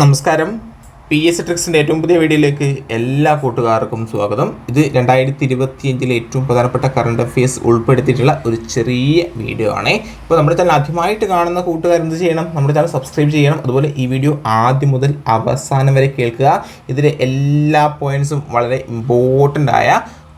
നമസ്കാരം. P S ട്രിക്സിന്റെ ഏറ്റവും പുതിയ വീഡിയോയിലേക്ക് എല്ലാ കൂട്ടുകാർക്കും സ്വാഗതം. ഇത് രണ്ടായിരത്തി ഇരുപത്തിയഞ്ചിലെ ഏറ്റവും പ്രധാനപ്പെട്ട കറണ്ട് അഫയേഴ്സ് ഉൾപ്പെടുത്തിയിട്ടുള്ള ഒരു ചെറിയ വീഡിയോ ആണ്. ഇപ്പോൾ നമ്മുടെ ചാനൽ ആദ്യമായിട്ട് കാണുന്ന കൂട്ടുകാർ എന്ത് ചെയ്യണം? നമ്മുടെ ചാനൽ സബ്സ്ക്രൈബ് ചെയ്യണം. അതുപോലെ ഈ വീഡിയോ ആദ്യം മുതൽ അവസാനം വരെ കേൾക്കുക. ഇതിലെ എല്ലാ പോയിന്റ്സും വളരെ ഇമ്പോർട്ടന്റ് ആയ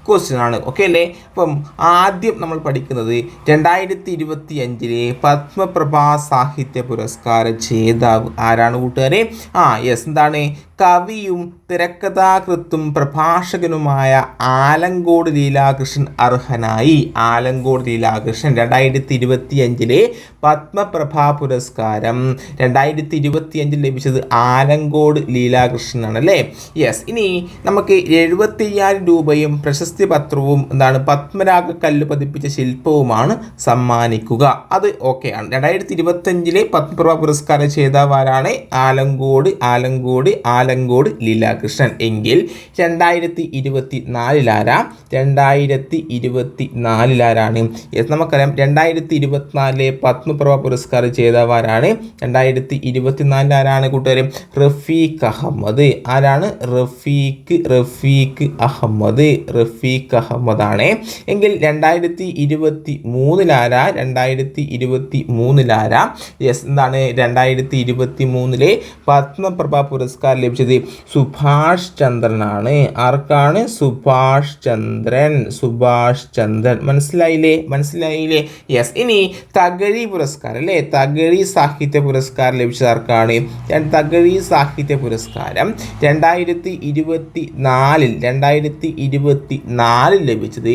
ക്വസ്റ്റ്യൻ ആണ്. ഓക്കെ അല്ലേ? അപ്പം ആദ്യം നമ്മൾ പഠിക്കുന്നത് രണ്ടായിരത്തി ഇരുപത്തി അഞ്ചിലെ പത്മപ്രഭാ സാഹിത്യ പുരസ്കാര ജേതാവ് ആരാണ് കൂട്ടുകാരെ? ആ യെസ് എന്താണ്? കവിയും തിരക്കഥാകൃത്തും പ്രഭാഷകനുമായ ആലങ്കോട് ലീലാകൃഷ്ണൻ അർഹനായി. ആലങ്കോട് ലീലാകൃഷ്ണൻ രണ്ടായിരത്തി ഇരുപത്തി അഞ്ചിലെ പത്മപ്രഭാ പുരസ്കാരം. രണ്ടായിരത്തി ഇരുപത്തി അഞ്ചിൽ ലഭിച്ചത് ആലങ്കോട് ലീലാകൃഷ്ണനാണ് അല്ലേ യെസ് ഇനി നമുക്ക് എഴുപത്തി അയ്യായിരം രൂപയും പ്രശസ്തി പത്രവും എന്താണ് പത്മരാഗ കല്ല് പതിപ്പിച്ച ശില്പവുമാണ് സമ്മാനിക്കുക. അത് ഓക്കെയാണ് രണ്ടായിരത്തി ഇരുപത്തഞ്ചിലെ പത്മപ്രഭാ പുരസ്കാരം ചെയ്താവാരാണ് ആലങ്കോട് ആലങ്കോട് ആലങ്കോട് ലീലാകൃഷ്ണൻ. എങ്കിൽ രണ്ടായിരത്തി ഇരുപത്തി നാലിലാരാ രണ്ടായിരത്തി ഇരുപത്തി നാലിലാരാണ് യെസ് നമുക്കറിയാം. രണ്ടായിരത്തി ഇരുപത്തിനാലിലെ പത്മപ്രഭ പുരസ്കാരം ചെയ്തവരാണ് രണ്ടായിരത്തി ഇരുപത്തിനാലിൽ ആരാണ് കൂട്ടുകാരും? റഫീഖ് അഹമ്മദ്. ആരാണ്? റഫീഖ് റഫീഖ് അഹമ്മദ് റഫീഖ് അഹമ്മദ് ആണ് എങ്കിൽ രണ്ടായിരത്തി ഇരുപത്തി മൂന്നിലാരാ രണ്ടായിരത്തി ഇരുപത്തി മൂന്നിലാരാ യെസ് എന്താണ് രണ്ടായിരത്തി ഇരുപത്തി മൂന്നിലെ പത്മപ്രഭ പുരസ്കാരം ലഭിച്ചത്? സുഭാഷ് ചന്ദ്രനാണ്. ആർക്കാണ്? സുഭാഷ് ചന്ദ്രൻ. സുഭാഷ് ചന്ദ്രൻ. മനസ്സിലായില്ലേ? മനസ്സിലായില്ലേ? യെസ് ഇനി തകഴി പുരസ്കാരം അല്ലേ? തകഴി സാഹിത്യ പുരസ്കാരം ലഭിച്ചത് ആർക്കാണ്? തകഴി സാഹിത്യ പുരസ്കാരം രണ്ടായിരത്തി ഇരുപത്തി നാലിൽ രണ്ടായിരത്തി ഇരുപത്തി നാലിൽ ലഭിച്ചത്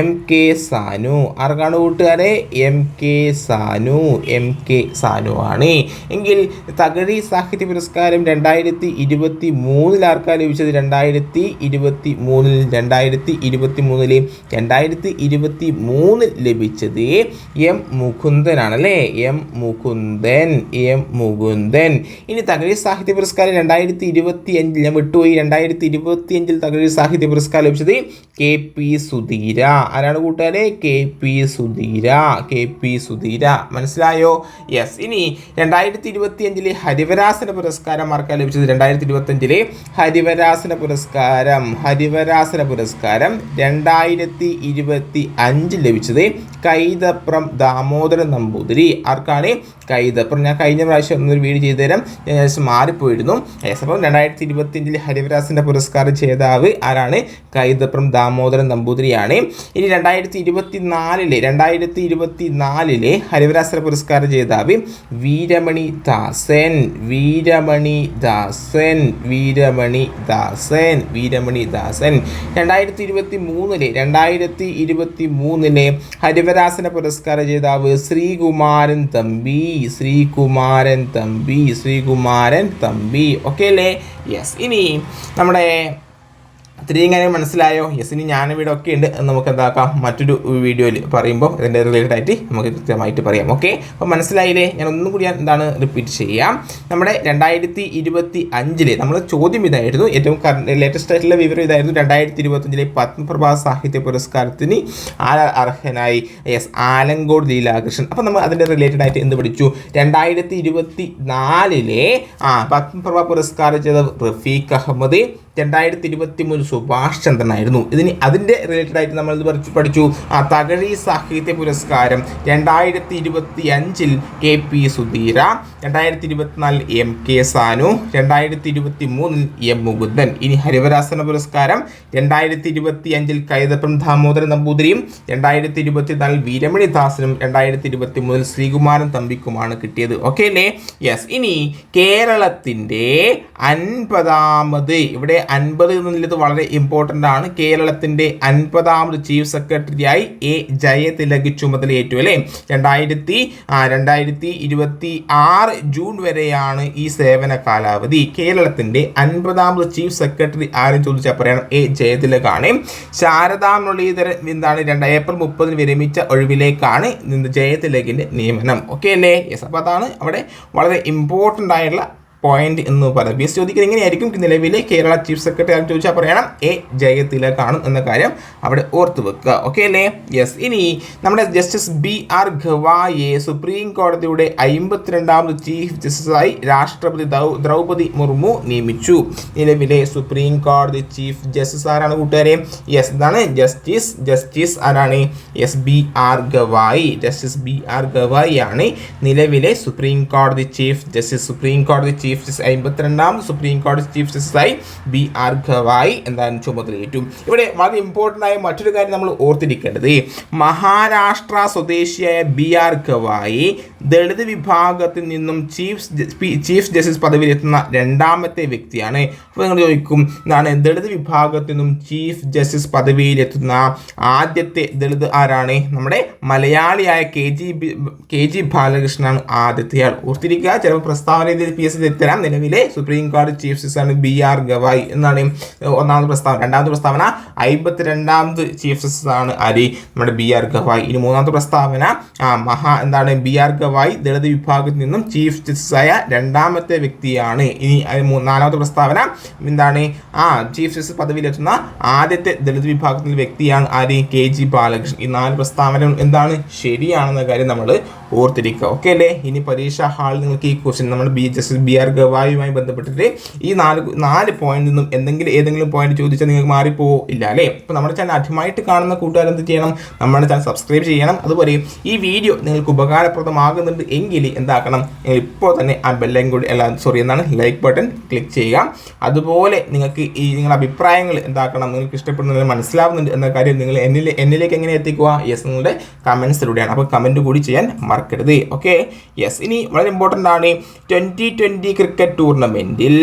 എം കെ സാനു ആർക്കാണ് കൂട്ടുകാരെ? M K Sanu M K Sanu ആണ്. എങ്കിൽ തകഴി സാഹിത്യ പുരസ്കാരം രണ്ടായിരത്തി ഇരുപത്തി മൂന്നിൽ ആർക്കാണ് ലഭിച്ചത് രണ്ടായിരത്തി ഇരുപത്തി മൂന്നിൽ രണ്ടായിരത്തി ഇരുപത്തി മൂന്നിൽ രണ്ടായിരത്തി ഇരുപത്തി മൂന്നിൽ ലഭിച്ചത് എം മുകുന്ദനാണ് അല്ലേ എം മുകുന്ദൻ എം മുകുന്ദൻ. ഇനി തകഴി സാഹിത്യ പുരസ്കാരം രണ്ടായിരത്തി ഇരുപത്തി അഞ്ചിൽ ഞാൻ വിട്ടുപോയി. രണ്ടായിരത്തി ഇരുപത്തി അഞ്ചിൽ തകഴി സാഹിത്യ പുരസ്കാരം ലഭിച്ചത് കെ പി സുധീര. ആരാണ് കൂട്ടുകാരെ? K P Sudheera. K P Sudheera. മനസ്സിലായോ? യെസ്. ഇനി രണ്ടായിരത്തി ഇരുപത്തി അഞ്ചിലെ ഹരിവരാസന പുരസ്കാരം ആർക്കാണ് ലഭിച്ചത്? രണ്ടായിരത്തി ഇരുപത്തി അഞ്ചിലെ ഹരിവരാസന പുരസ്കാരം ഹരിവരാസന പുരസ്കാരം രണ്ടായിരത്തി ഇരുപത്തി അഞ്ചിൽ ലഭിച്ചത് കൈതപ്രം ദാമോദരൻ നമ്പൂതിരി. ആർക്കാണ്? കൈതപ്രം ഞാൻ കഴിഞ്ഞ പ്രാവശ്യം ഒന്നൊരു വീഡിയോ ചെയ്തു തരാം. ഞാൻ ജസ്റ്റ് മാറിപ്പോയിരുന്നു. യെസ് അപ്പം രണ്ടായിരത്തി ഇരുപത്തി അഞ്ചിൽ ഹരിവരാസന്റെ പുരസ്കാര ജേതാവ് ആരാണ്? കൈതപ്രം ദാമോദരൻ നമ്പൂതിരിയാണ്. ഇനി രണ്ടായിരത്തി ഇരുപത്തി നാലിലെ രണ്ടായിരത്തി ഇരുപത്തി നാലിലെ ഹരിവരാസന പുരസ്കാര ജേതാവ് വീരമണി ദാസൻ. വീരമണി ദാസൻ വീരമണി ദാസൻ വീരമണി ദാസൻ. രണ്ടായിരത്തി ഇരുപത്തി മൂന്നിലെ രണ്ടായിരത്തി ഇരുപത്തി മൂന്നിലെ ഹരിവരാസന പുരസ്കാര ജേതാവ് ശ്രീകുമാരൻ തമ്പി. ശ്രീകുമാരൻ തമ്പി ശ്രീകുമാരൻ തമ്പി. ഓക്കെ അല്ലേ? യെസ് ഇനി നമ്മുടെ ഇത്രയും കാര്യം മനസ്സിലായോ? യെസ് ഇനി ഞാൻ ഞാനിവിടെ ഒക്കെ ഉണ്ട്. നമുക്ക് എന്താക്കാം? മറ്റൊരു വീഡിയോയിൽ പറയുമ്പോൾ ഇതിന്റെ റിലേറ്റഡ് ആയിട്ട് നമുക്ക് കൃത്യമായിട്ട് പറയാം. ഓക്കെ അപ്പോൾ മനസ്സിലായില്ലേ? ഞാൻ ഒന്നും കൂടി ഞാൻ എന്താണ് റിപ്പീറ്റ് ചെയ്യാം. നമ്മുടെ രണ്ടായിരത്തി ഇരുപത്തി അഞ്ചിലെ നമ്മൾ ചോദ്യം ഇതായിരുന്നു. ഏറ്റവും ലേറ്റസ്റ്റ് ആയിട്ടുള്ള വിവരം ഇതായിരുന്നു. രണ്ടായിരത്തി ഇരുപത്തഞ്ചിലെ പത്മപ്രഭാ സാഹിത്യ പുരസ്കാരത്തിന് ആരാ അർഹനായി? യെസ് ആലങ്കോട് ലീലാകൃഷ്ണൻ. അപ്പോൾ നമ്മൾ അതിന്റെ റിലേറ്റഡ് ആയിട്ട് എന്ത് പഠിച്ചു? രണ്ടായിരത്തി ഇരുപത്തി നാലിലെ ആ പത്മപ്രഭ പുരസ്കാരം ചെയ്ത റഫീഖ് അഹമ്മദ് രണ്ടായിരത്തി ഇരുപത്തി മൂന്ന് സുഭാഷ് ചന്ദ്രനായിരുന്നു. ഇതിന് അതിന്റെ റിലേറ്റഡ് ആയിട്ട് നമ്മൾ പഠിച്ചു പഠിച്ചു. ആ തകഴി സാഹിത്യ പുരസ്കാരം രണ്ടായിരത്തി ഇരുപത്തി അഞ്ചിൽ കെ പി സുധീര രണ്ടായിരത്തി ഇരുപത്തിനാലിൽ എം കെ സാനു രണ്ടായിരത്തി ഇരുപത്തി മൂന്നിൽ എം മുകുന്ദൻ. ഇനി ഹരിവരാസന പുരസ്കാരം രണ്ടായിരത്തി ഇരുപത്തി അഞ്ചിൽ കൈതപ്പം ദാമോദരൻ നമ്പൂതിരിയും രണ്ടായിരത്തി ഇരുപത്തിനാലിൽ വീരമണി ദാസനും രണ്ടായിരത്തി ഇരുപത്തി മൂന്നിൽ ശ്രീകുമാരൻ തമ്പിക്കുമാണ് കിട്ടിയത്. ഓക്കെ അല്ലേ? യെസ് ഇനി കേരളത്തിന്റെ അൻപതാമത് ഇവിടെ അൻപത് എന്നുള്ളത് വളരെ ഇമ്പോർട്ടന്റ് ആണ്. കേരളത്തിന്റെ അൻപതാമത് ചീഫ് സെക്രട്ടറിയായി എ ജയതിലക് ചുമതലയേറ്റു അല്ലേ? രണ്ടായിരത്തി രണ്ടായിരത്തി ഇരുപത്തി ആറ് ജൂൺ വരെയാണ് ഈ സേവന കാലാവധി. കേരളത്തിന്റെ അൻപതാമത് ചീഫ് സെക്രട്ടറി ആരും ചോദിച്ചാൽ പറയണം എ ജയതിലകാണ്. ശാരദാ മുരളീധരൻ എന്താണ് രണ്ട് ഏപ്രിൽ മുപ്പതിന് വിരമിച്ച ഒഴിവിലേക്കാണ് ജയതിലകിന്റെ നിയമനം. ഓക്കെ അല്ലേ? യെസ് അപ്പോൾ അതാണ് അവിടെ വളരെ ഇമ്പോർട്ടന്റ് ആയിട്ടുള്ള പോയിന്റ് എന്ന് പറയുന്നത് ബി എസ് ചോദിക്കുന്നത് എങ്ങനെയായിരിക്കും? നിലവിലെ കേരള ചീഫ് സെക്രട്ടറി ആണെന്ന് ചോദിച്ചാൽ പറയണം. എ ജയതിലകാണ് എന്ന കാര്യം അവിടെ ഓർത്തു വെക്കുക. ഓക്കെ അല്ലേ? യെസ് ഇനി നമ്മുടെ ജസ്റ്റിസ് ബി ആർ ഗവായെ സുപ്രീം കോടതിയുടെ അമ്പത്തിരണ്ടാമത് ചീഫ് ജസ്റ്റിസായി രാഷ്ട്രപതി ദ്രൗപതി മുർമു നിയമിച്ചു. നിലവിലെ സുപ്രീം കോടതി ചീഫ് ജസ്റ്റിസ് ആരാണ് കൂട്ടുകാരെ? യെസ് ഇതാണ് ജസ്റ്റിസ് ജസ്റ്റിസ് ആരാണ്? Yes B R Gavai. Justice B R Gavai ആണ് നിലവിലെ സുപ്രീം കോടതി ചീഫ് ജസ്റ്റിസ് സുപ്രീം കോടതി ചീഫ് ജസ്റ്റിസ് അമ്പത്തിരണ്ടാമത് സുപ്രീം കോടതി ചീഫ് ജസ്റ്റിസായി ബി ആർ ഗവായി എന്താണ് ചുമതലയേറ്റു. ഇവിടെ വളരെ ഇമ്പോർട്ടന്റ് ആയ മറ്റൊരു കാര്യം നമ്മൾ ഓർത്തിരിക്കേണ്ടത്. മഹാരാഷ്ട്ര സ്വദേശിയായ ബി ആർ ഗവായി ദളിത് വിഭാഗത്തിൽ നിന്നും ചീഫ് ചീഫ് ജസ്റ്റിസ് പദവിയിലെത്തുന്ന രണ്ടാമത്തെ വ്യക്തിയാണ്. അപ്പോൾ നിങ്ങൾ ചോദിക്കും എന്താണ് ദളിത് വിഭാഗത്തിൽ നിന്നും ചീഫ് ജസ്റ്റിസ് പദവിയിലെത്തുന്ന ആദ്യത്തെ ദളിത് ആരാണ്? നമ്മുടെ മലയാളിയായ കെ ജി കെ ജി ബാലകൃഷ്ണനാണ് ആദ്യത്തെ ആൾ. ഓർത്തിരിക്കുക ചിലപ്പോൾ പ്രസ്താവന പി എസ് സി തരാം. നിലവിലെ സുപ്രീം കോടതി ചീഫ് ജസ്റ്റിസ് ആണ് ബി ആർ ഗവായ് എന്നാണ് ഒന്നാമത് പ്രസ്താവന. രണ്ടാമത്തെ പ്രസ്താവന അമ്പത്തി രണ്ടാമത് ചീഫ് ജസ്റ്റിസ് ആണ് ആര്? നമ്മുടെ ബി ആർ ഗവായ് ഇനി മൂന്നാമത്തെ പ്രസ്താവന മഹാ എന്താണ്? ബി ആർ ഗവായ് ദളിത് വിഭാഗത്തിൽ നിന്നും ചീഫ് ആയ രണ്ടാമത്തെ വ്യക്തിയാണ്. ഇനി നാലാമത്തെ പ്രസ്താവന എന്താണ്? ആ ചീഫ് ജസ്റ്റിസ് പദവിയിലെത്തുന്ന ആദ്യത്തെ ദളിത് വിഭാഗത്തിൽ വ്യക്തിയാണ് ആര്? K G Balakrishnan. ഈ നാല് പ്രസ്താവന എന്താണ്? ശരിയാണെന്ന കാര്യം നമ്മൾ ഓർത്തിരിക്കുക. ഓക്കെ അല്ലേ? ഇനി പരീക്ഷാ ഹാളിൽ നിങ്ങൾക്ക് ഈ ക്വസ്റ്റ്യൻ നമ്മൾ ബി ജസ്റ്റിസ് ബി ആർ ഗവായുമായി ബന്ധപ്പെട്ടിട്ട് ഈ നാല് നാല് പോയിന്റിൽ നിന്നും എന്തെങ്കിലും ഏതെങ്കിലും പോയിന്റ് ചോദിച്ചാൽ നിങ്ങൾക്ക് മാറിപ്പോവോ? ഇല്ല അല്ലേ? അപ്പോൾ നമ്മുടെ ചാനൽ ആദ്യമായിട്ട് കാണുന്ന കൂട്ടുകാർ എന്ത് ചെയ്യണം? നമ്മുടെ ചാനൽ സബ്സ്ക്രൈബ് ചെയ്യണം. അതുപോലെ ഈ വീഡിയോ നിങ്ങൾക്ക് ഉപകാരപ്രദമാകുന്നുണ്ട് എങ്കിൽ എന്താക്കണം? നിങ്ങൾ ഇപ്പോൾ തന്നെ ആ ബെല്ലൈൻ കൂടി അല്ല സോറി എന്താണ്? ലൈക്ക് ബട്ടൺ ക്ലിക്ക് ചെയ്യുക. അതുപോലെ നിങ്ങൾക്ക് ഈ നിങ്ങളുടെ അഭിപ്രായങ്ങൾ എന്താക്കണം? നിങ്ങൾക്ക് ഇഷ്ടപ്പെടുന്ന മനസ്സിലാവുന്നുണ്ട് എന്ന കാര്യം നിങ്ങൾ എന്നിൽ എന്നിലേക്ക് എങ്ങനെ എത്തിക്കുക? യെസ് നിങ്ങളുടെ കമൻസിലൂടെയാണ് അപ്പോൾ കമന്റ് കൂടി ചെയ്യാൻ മറക്കരുത്. ഓക്കെ യെസ് ഇനി വളരെ ഇമ്പോർട്ടന്റ് ആണ്. ട്വന്റി ട്വന്റി ക്രിക്കറ്റ് ടൂർണമെന്റിൽ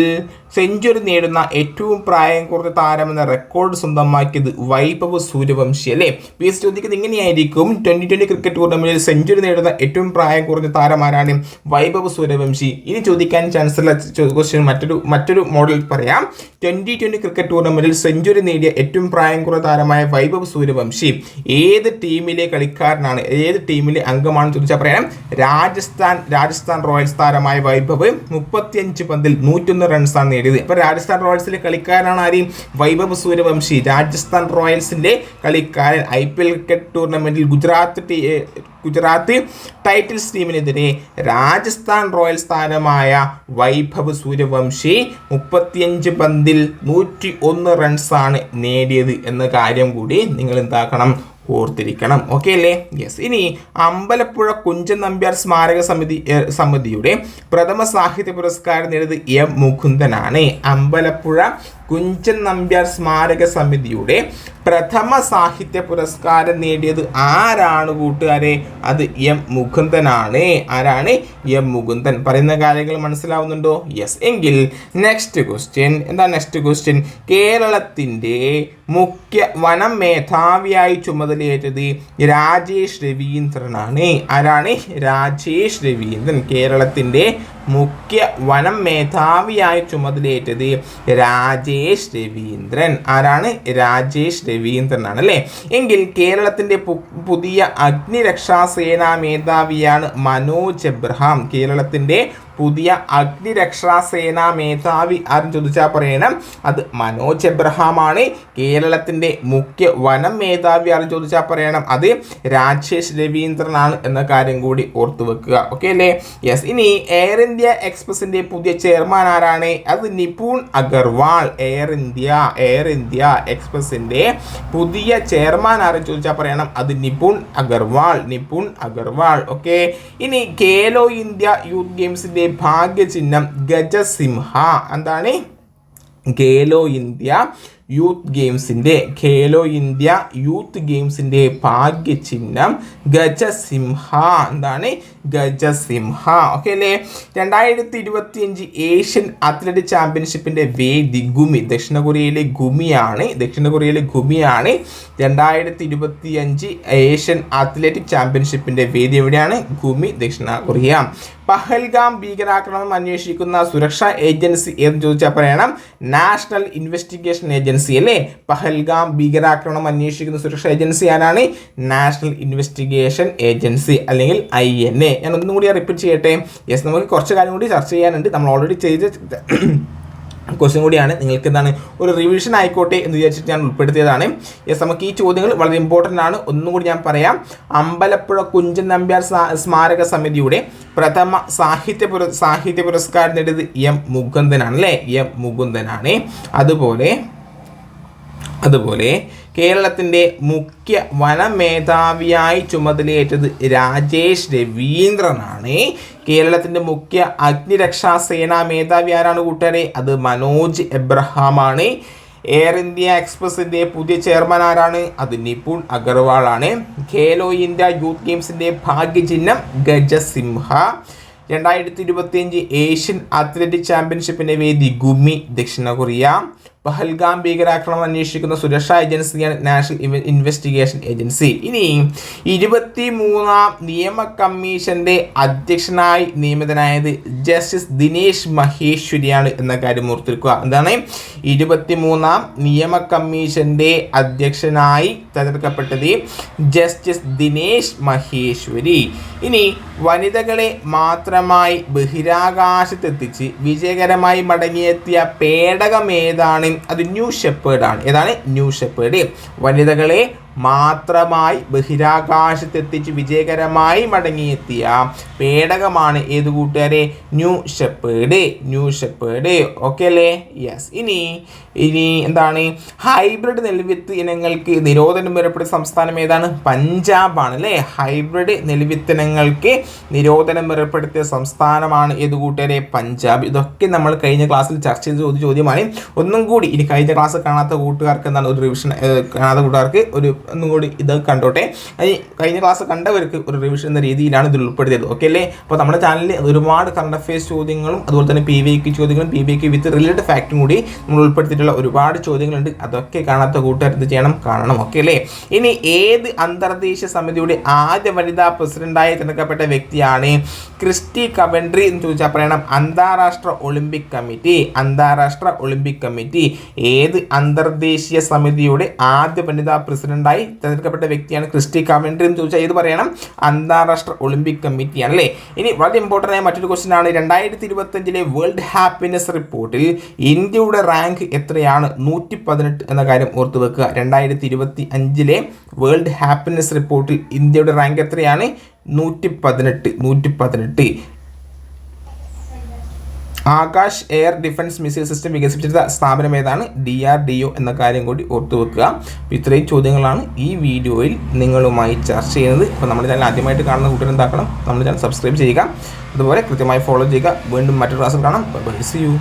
സെഞ്ചുറി നേടുന്ന ഏറ്റവും പ്രായം കുറഞ്ഞ താരമെന്ന റെക്കോർഡ് സ്വന്തമാക്കിയത് വൈഭവ് സൂര്യവംശി അല്ലേ? പി എസ് ചോദിക്കുന്നത് ഇങ്ങനെയായിരിക്കും. ട്വന്റി ട്വന്റി ക്രിക്കറ്റ് ടൂർണമെന്റിൽ സെഞ്ചുറി നേടുന്ന ഏറ്റവും പ്രായം കുറഞ്ഞ താരമാരാണ് വൈഭവ് സൂര്യവംശി. ഇനി ചോദിക്കാൻ ചാൻസ് ഉള്ള ക്വസ്റ്റ്യൻ മറ്റൊരു മറ്റൊരു മോഡൽ പറയാം. ട്വന്റി ട്വന്റി ക്രിക്കറ്റ് ടൂർണമെന്റിൽ സെഞ്ചുറി നേടിയ ഏറ്റവും പ്രായം കുറഞ്ഞ താരമായ വൈഭവ് സൂര്യവംശി ഏത് ടീമിലെ കളിക്കാരനാണ്? ഏത് ടീമിലെ അംഗമാണെന്ന് ചോദിച്ചാൽ പറയാം. രാജസ്ഥാൻ രാജസ്ഥാൻ റോയൽസ് താരമായ വൈഭവ് മുപ്പത്തിയഞ്ച് പന്തിൽ നൂറ്റൊന്ന് റൺസാണ് നേടിയത്. ഇപ്പൊ രാജസ്ഥാൻ റോയൽസിലെ കളിക്കാരനാണ് ആരെയും? വൈഭവ് സൂര്യവംശി. രാജസ്ഥാൻ റോയൽസിന്റെ കളിക്കാരൻ ഐ പി എൽ ക്രിക്കറ്റ് ടൂർണമെന്റിൽ ഗുജറാത്ത് ഗുജറാത്ത് ടൈറ്റിൽസ് ടീമിനെതിരെ രാജസ്ഥാൻ റോയൽസ് താരമായ വൈഭവ് സൂര്യവംശി മുപ്പത്തിയഞ്ച് പന്തിൽ നൂറ്റി ഒന്ന് റൺസാണ് നേടിയത് എന്ന കാര്യം കൂടി നിങ്ങൾ എന്താക്കണം ഓർത്തിരിക്കണം. ഓക്കെ അല്ലേ? യെസ് ഇനി അമ്പലപ്പുഴ കുഞ്ചൻ നമ്പ്യാർ സ്മാരക സമിതി സമിതിയുടെ പ്രഥമ സാഹിത്യ പുരസ്കാരം നേടിയത് എം മുകുന്ദനാണ്. അമ്പലപ്പുഴ കുഞ്ചൻ നമ്പ്യാർ സ്മാരക സമിതിയുടെ പ്രഥമ സാഹിത്യ പുരസ്കാരം നേടിയത് ആരാണ് കൂട്ടുകാരെ? അത് എം മുകുന്ദനാണ്. ആരാണ്? എം മുകുന്ദൻ. പറയുന്ന കാര്യങ്ങൾ മനസ്സിലാവുന്നുണ്ടോ? യെസ് എങ്കിൽ നെക്സ്റ്റ് ക്വസ്റ്റ്യൻ എന്താ നെക്സ്റ്റ് ക്വസ്റ്റ്യൻ കേരളത്തിന്റെ മുഖ്യ വനം മേധാവിയായി ചുമതലയേറ്റത് രാജേഷ് രവീന്ദ്രനാണ്. ആരാണ്? രാജേഷ് രവീന്ദ്രൻ. കേരളത്തിന്റെ മുഖ്യ വനം മേധാവിയായി ചുമതലയേറ്റത് രാജേഷ് രവീന്ദ്രൻ. ആരാണ്? രാജേഷ് രവീന്ദ്രൻ ആണ് അല്ലേ? എങ്കിൽ കേരളത്തിന്റെ പുതിയ അഗ്നിരക്ഷാ സേനാ മേധാവിയാണ് മനോജ് എബ്രഹാം. കേരളത്തിന്റെ പുതിയ അഗ്നിരക്ഷാസേനാ മേധാവി ആരും ചോദിച്ചാൽ പറയണം. അത് മനോജ് എബ്രഹാമാണ്. കേരളത്തിന്റെ മുഖ്യ വനം മേധാവി ആരും ചോദിച്ചാൽ പറയണം. അത് രാജേഷ് രവീന്ദ്രനാണ് എന്ന കാര്യം കൂടി ഓർത്തു വെക്കുക. ഓക്കെ അല്ലേ? യെസ് ഇനി എയർ ഇന്ത്യ എക്സ്പ്രസിന്റെ പുതിയ ചെയർമാൻ ആരാണ്? അത് Nipun Agarwal. Air India air India എക്സ്പ്രസിന്റെ പുതിയ ചെയർമാൻ ആരും ചോദിച്ചാൽ പറയണം. അത് നിപുൺ അഗർവാൾ. നിപുൺ അഗർവാൾ. ഓക്കെ ഇനി ഖേലോ ഇന്ത്യ യൂത്ത് ഗെയിംസിന്റെ ഭാഗ്യചിഹ്നം ഗജസിംഹ. എന്താണ്? ഗേലോ ഇന്ത്യ. യൂത്ത് ഗെയിംസിന്റെ ഖേലോ ഇന്ത്യ യൂത്ത് ഗെയിംസിന്റെ ഭാഗ്യചിഹ്നം ഗജസിംഹ എന്താണ്? ഗജസിംഹ. ഓക്കെ അല്ലേ? രണ്ടായിരത്തി ഇരുപത്തി അഞ്ച് ഏഷ്യൻ അത്ലറ്റിക് ചാമ്പ്യൻഷിപ്പിന്റെ വേദി ഗുമി ദക്ഷിണ കൊറിയയിലെ ഗുമിയാണ് ദക്ഷിണ കൊറിയയിലെ ഗുമിയാണ്. രണ്ടായിരത്തി ഇരുപത്തി അഞ്ച് ഏഷ്യൻ അത്ലറ്റിക് ചാമ്പ്യൻഷിപ്പിന്റെ വേദി എവിടെയാണ്? ഗുമി ദക്ഷിണ കൊറിയ. പഹൽഗാം ഭീകരാക്രമണം അന്വേഷിക്കുന്ന സുരക്ഷാ ഏജൻസി എന്ന് ചോദിച്ചാൽ പറയണം നാഷണൽ ഇൻവെസ്റ്റിഗേഷൻ ഏജൻസി. ഏജൻസി അല്ലേ പഹൽഗാം ഭീകരാക്രമണം അന്വേഷിക്കുന്ന സുരക്ഷാ ഏജൻസി ആരാണ്? നാഷണൽ ഇൻവെസ്റ്റിഗേഷൻ ഏജൻസി അല്ലെങ്കിൽ ഐ എൻ എ. ഞാൻ ഒന്നും കൂടി റിപ്പീറ്റ് ചെയ്യട്ടെ. യെസ് നമുക്ക് കുറച്ച് കാര്യം കൂടി ചർച്ച ചെയ്യാനുണ്ട്. നമ്മൾ ഓൾറെഡി ചെയ്ത് ക്വസ്റ്റ്യൻ കൂടിയാണ്. നിങ്ങൾക്ക് എന്താണ് ഒരു റിവിഷൻ ആയിക്കോട്ടെ എന്ന് വിചാരിച്ചിട്ട് ഞാൻ ഉൾപ്പെടുത്തിയതാണ്. യെസ് നമുക്ക് ഈ ചോദ്യങ്ങൾ വളരെ ഇമ്പോർട്ടന്റ് ആണ്. ഒന്നും കൂടി ഞാൻ പറയാം. അമ്പലപ്പുഴ കുഞ്ചൻ നമ്പ്യാർ സ്മാരക സമിതിയുടെ പ്രഥമ സാഹിത്യ പുര സാഹിത്യ പുരസ്കാരം നേടിയത് എം മുകുന്ദനാണ് അല്ലേ? എം മുകുന്ദനാണ്. അതുപോലെ അതുപോലെ കേരളത്തിന്റെ മുഖ്യ വനമേധാവിയായി ചുമതലയേറ്റത് രാജേഷ് രവീന്ദ്രനാണ്. കേരളത്തിന്റെ മുഖ്യ അഗ്നിരക്ഷാ സേനാ മേധാവി ആരാണ് കൂട്ടുകാരെ? അത് മനോജ് എബ്രഹാമാണ്. എയർ ഇന്ത്യ എക്സ്പ്രസിന്റെ പുതിയ ചെയർമാൻ ആരാണ്? അത് നിപുൺ അഗർവാൾ ആണ് ഖേലോ ഇന്ത്യ യൂത്ത് ഗെയിംസിന്റെ ഭാഗ്യചിഹ്നം ഗജസിംഹ. രണ്ടായിരത്തി ഇരുപത്തിയഞ്ച് ഏഷ്യൻ അത്ലറ്റിക് ചാമ്പ്യൻഷിപ്പിന്റെ വേദി ഗുമി ദക്ഷിണ കൊറിയ. പഹൽഗാം ഭീകരാക്രമണം അന്വേഷിക്കുന്ന സുരക്ഷാ ഏജൻസിയാണ് നാഷണൽ ഇൻവെസ്റ്റിഗേഷൻ ഏജൻസി. ഇനി ഇരുപത്തി മൂന്നാം നിയമ കമ്മീഷന്റെ അധ്യക്ഷനായി നിയമിതനായത് ജസ്റ്റിസ് ദിനേശ് മഹേശ്വരിയാണ് എന്ന കാര്യം ഓർത്തിരിക്കുക. എന്താണ്? ഇരുപത്തി മൂന്നാം നിയമ കമ്മീഷന്റെ അധ്യക്ഷനായി തെരഞ്ഞെടുക്കപ്പെട്ടത് ജസ്റ്റിസ് ദിനേശ് മഹേശ്വരി. ഇനി വനിതകളെ മാത്രമായി ബഹിരാകാശത്തെത്തിച്ച് വിജയകരമായി മടങ്ങിയെത്തിയ പേടകം ഏതാണ്? അത് ന്യൂ ഷെപ്പേർഡ് ആണ് ഏതാണ്? New Shepard. വനിതകളെ മാത്രമായി ബഹിരാകാശത്തെത്തിച്ച് വിജയകരമായി മടങ്ങിയെത്തിയ പേടകമാണ് ഏത് കൂട്ടുകാരെ? New Shepard New Shepard. Okay അല്ലേ? യെസ് ഇനി ഇനി എന്താണ്? ഹൈബ്രിഡ് നെൽവിത്ത് ഇനങ്ങൾക്ക് നിരോധനം ഏർപ്പെടുത്തിയ സംസ്ഥാനം ഏതാണ്? പഞ്ചാബാണ് അല്ലേ? ഹൈബ്രിഡ് നെൽവിത്തിനങ്ങൾക്ക് നിരോധനം ഏർപ്പെടുത്തിയ സംസ്ഥാനമാണ് ഏത് കൂട്ടുകാരെ? പഞ്ചാബ്. ഇതൊക്കെ നമ്മൾ കഴിഞ്ഞ ക്ലാസ്സിൽ ചർച്ച ചെയ്ത് ചോദ്യ ചോദ്യമാണ്. ഒന്നും കൂടി ഇനി കഴിഞ്ഞ ക്ലാസ് കാണാത്ത കൂട്ടുകാർക്ക് എന്താണ്? ഒരു റിവിഷൻ കാണാത്ത കൂട്ടുകാർക്ക് ഒരു ഒന്നും കൂടി ഇത് കണ്ടോട്ടെ. കഴിഞ്ഞ ക്ലാസ് കണ്ടവർക്ക് ഒരു റിവിഷൻ എന്ന രീതിയിലാണ് ഇത് ഉൾപ്പെടുത്തിയത്. ഓക്കെ അല്ലേ? അപ്പോൾ നമ്മുടെ ചാനലിൽ ഒരുപാട് കറണ്ട് അഫയേഴ്സ് ചോദ്യങ്ങളും അതുപോലെ തന്നെ പി വി ചോദ്യങ്ങളും പി വി വിത്ത് റിലേറ്റഡ് ഫാക്റ്റും കൂടി നമ്മൾ ഉൾപ്പെടുത്തിയിട്ടുള്ള ഒരുപാട് ചോദ്യങ്ങളുണ്ട്. അതൊക്കെ കാണാത്ത കൂട്ടുകാർ ഇത് ചെയ്യണം? കാണണം. ഓക്കെ അല്ലേ? ഇനി ഏത് അന്തർദേശീയ സമിതിയുടെ ആദ്യ വനിതാ പ്രസിഡന്റായി തിരഞ്ഞെടുക്കപ്പെട്ട വ്യക്തിയാണ് ക്രിസ്റ്റി കവൻട്രി എന്ന് ചോദിച്ചാൽ പറയണം. അന്താരാഷ്ട്ര ഒളിമ്പിക് കമ്മിറ്റി. അന്താരാഷ്ട്ര ഒളിമ്പിക് കമ്മിറ്റി. ഏത് അന്തർദേശീയ സമിതിയുടെ ആദ്യ വനിതാ പ്രസിഡന്റായി ആയി തിരഞ്ഞെടുക്കപ്പെട്ട വ്യക്തിയാണ് ക്രിസ്റ്റി കമൻട്രി എന്ന് ചോദിച്ചാൽ ഇത് പറയണം? അന്താരാഷ്ട്ര ഒളിമ്പിക് കമ്മിറ്റിയാണ് അല്ലേ ഇനി വളരെ ഇമ്പോർട്ടന്റ് ആയ മറ്റൊരു ക്വസ്റ്റൻ ആണ്. രണ്ടായിരത്തി ഇരുപത്തഞ്ചിലെ വേൾഡ് ഹാപ്പിനെസ് റിപ്പോർട്ടിൽ ഇന്ത്യയുടെ റാങ്ക് എത്രയാണ്? നൂറ്റി പതിനെട്ട് എന്ന കാര്യം ഓർത്തു വെക്കുക. രണ്ടായിരത്തി ഇരുപത്തി അഞ്ചിലെ വേൾഡ് ഹാപ്പിനെസ് റിപ്പോർട്ടിൽ ഇന്ത്യയുടെ റാങ്ക് എത്രയാണ്? നൂറ്റി പതിനെട്ട് നൂറ്റി പതിനെട്ട് Akash air defence missile system വികസിപ്പിച്ചെടുത്ത സ്ഥാപനം ഏതാണ്? ഡി ആർ ഡി ഒ എന്ന കാര്യം കൂടി ഓർത്തു വെക്കുക. ഇത്രയും ചോദ്യങ്ങളാണ് ഈ വീഡിയോയിൽ നിങ്ങളുമായി ചർച്ച ചെയ്യുന്നത്. അപ്പോൾ നമ്മുടെ ചാനൽ ആദ്യമായിട്ട് കാണുന്ന കൂട്ടർ എന്താക്കണം? നമ്മുടെ ചാനൽ സബ്സ്ക്രൈബ് ചെയ്യുക. അതുപോലെ കൃത്യമായി ഫോളോ ചെയ്യുക. വീണ്ടും മറ്റൊരു ക്ലാസ്സിൽ കാണാം. By C U